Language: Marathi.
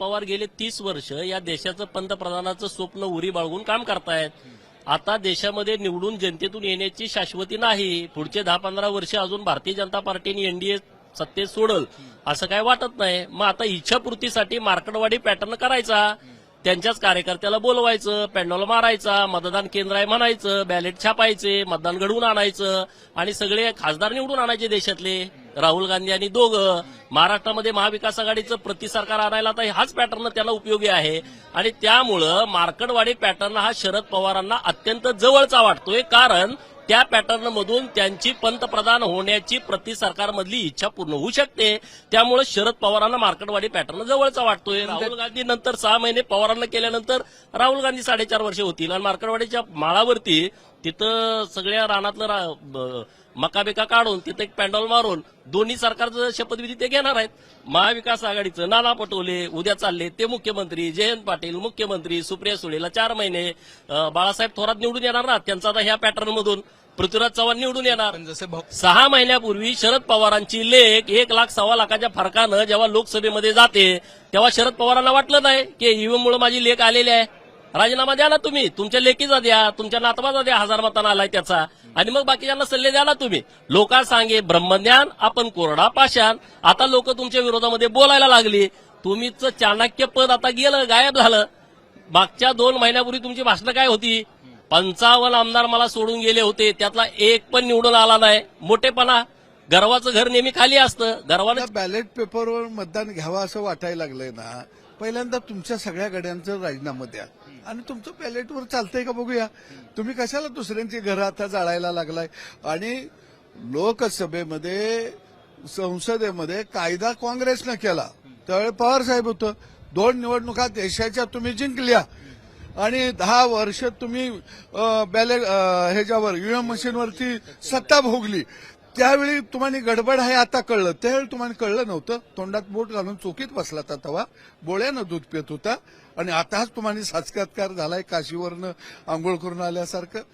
पवार गेले तीस वर्ष या देशाचं पंतप्रधानाचं स्वप्न उरी बाळगून काम करतायत. आता देशामध्ये निवडून जनतेतून येण्याची शाश्वती नाही. पुढचे दहा पंधरा वर्ष अजून भारतीय जनता पार्टीने एनडीए सत्तेत सोडल असं काय वाटत नाही. मग आता इच्छापूर्तीसाठी मार्कडवाडी पॅटर्न करायचा. त्यांच्याच कार्यकर्त्याला बोलवायचं पॅन्डॉल मारायचा मतदान केंद्र आहे म्हणायचं बॅलेट छापायचे मतदान घडवून आणायचं आणि सगळे खासदार निवडून आणायचे देशातले. राहुल गांधी आणि दोघं महाराष्ट्रामध्ये महाविकास आघाडीचं प्रति सरकार आणायला आता हाच पॅटर्न त्यांना उपयोगी आहे. आणि त्यामुळं मार्कडवाडी पॅटर्न हा शरद पवारांना अत्यंत जवळचा वाटतोय. कारण त्या पॅटर्न मधून त्यांची पंतप्रधान होण्याची प्रति सरकारमधली इच्छा पूर्ण होऊ शकते. त्यामुळे शरद पवारांना मार्कडवाडी पॅटर्न जवळचा वाटतोय. राहुल गांधी नंतर सहा महिने पवारांना केल्यानंतर राहुल गांधी साडेचार वर्ष होतील. आणि मार्कडवाडीच्या माळावरती तिथं सगळ्या रानातलं रा- ब- मका बिका काढून तिथं एक पॅन्डॉल मारून दोन्ही सरकारचं शपथविधी ते घेणार आहेत. महाविकास आघाडीचं नाना पटोले उद्या चालले ते मुख्यमंत्री जयंत पाटील मुख्यमंत्री सुप्रिया सुळेला चार महिने बाळासाहेब थोरात निवडून येणार ना? त्यांचा आता ह्या पॅटर्न मधून पृथ्वीराज चव्हाण निवडून येणार. सहा महिन्यापूर्वी शरद पवारांची लेख एक लाख सव्वा लाखाच्या फरकानं जेव्हा लोकसभेमध्ये जाते तेव्हा शरद पवारांना वाटलं नाही की ईव्हीएम मुळे माझी लेख आलेली आहे. राजीनामा द्या ना तुम्ही. तुमच्या लेखीचा द्या तुमच्या नातवाचा द्या हजार मतांना आलाय त्याचा. आणि मग बाकीच्यांना सल्ले द्या ना तुम्ही. लोका सांगे ब्रह्मज्ञान आपण कोरडा पाषाण. आता लोक तुमच्या विरोधामध्ये बोलायला लागली. तुम्हीच चाणक्य पद आता गेलं गायब झालं. मागच्या दोन महिन्यापूर्वी तुमची भाषणं काय होती? पंचावन्न आमदार मला सोडून गेले होते. त्यातला एक पण निवडून आला नाही. मोठेपणा. गर्वाचं घर नेहमी खाली असतं. गर्वानं बॅलेट पेपरवर मतदान घ्यावं असं वाटायला लागलंय ना पहिल्यांदा तुमच्या सगळ्या गड्यांचं राजीनामा द्या. आणि तुमचं बॅलेटवर चालतंय का बघूया? तुम्ही कशाला दुसऱ्यांची घरं आता जाळायला लागलाय? आणि लोकसभेमध्ये संसदेमध्ये कायदा काँग्रेसनं केला. त्यावेळी पवार साहेब होतं. दोन निवडणुका देशाच्या तुम्ही जिंकल्या. आणि दहा वर्ष तुम्ही बॅलेट ह्याच्यावर ईव्हीएम मशीनवरती सत्ता भोगली. त्यावेळी तुम्हाला गडबड आहे आता कळलं. त्यावेळी तुम्हाला कळलं नव्हतं. तोंडात बोट घालून चोकीत बसला होता तवा बोळ्यानं दूध पित होता. आणि आताच तुम्हाला साक्षात्कार झालाय काशीवरनं आंघोळ करून आल्यासारखं.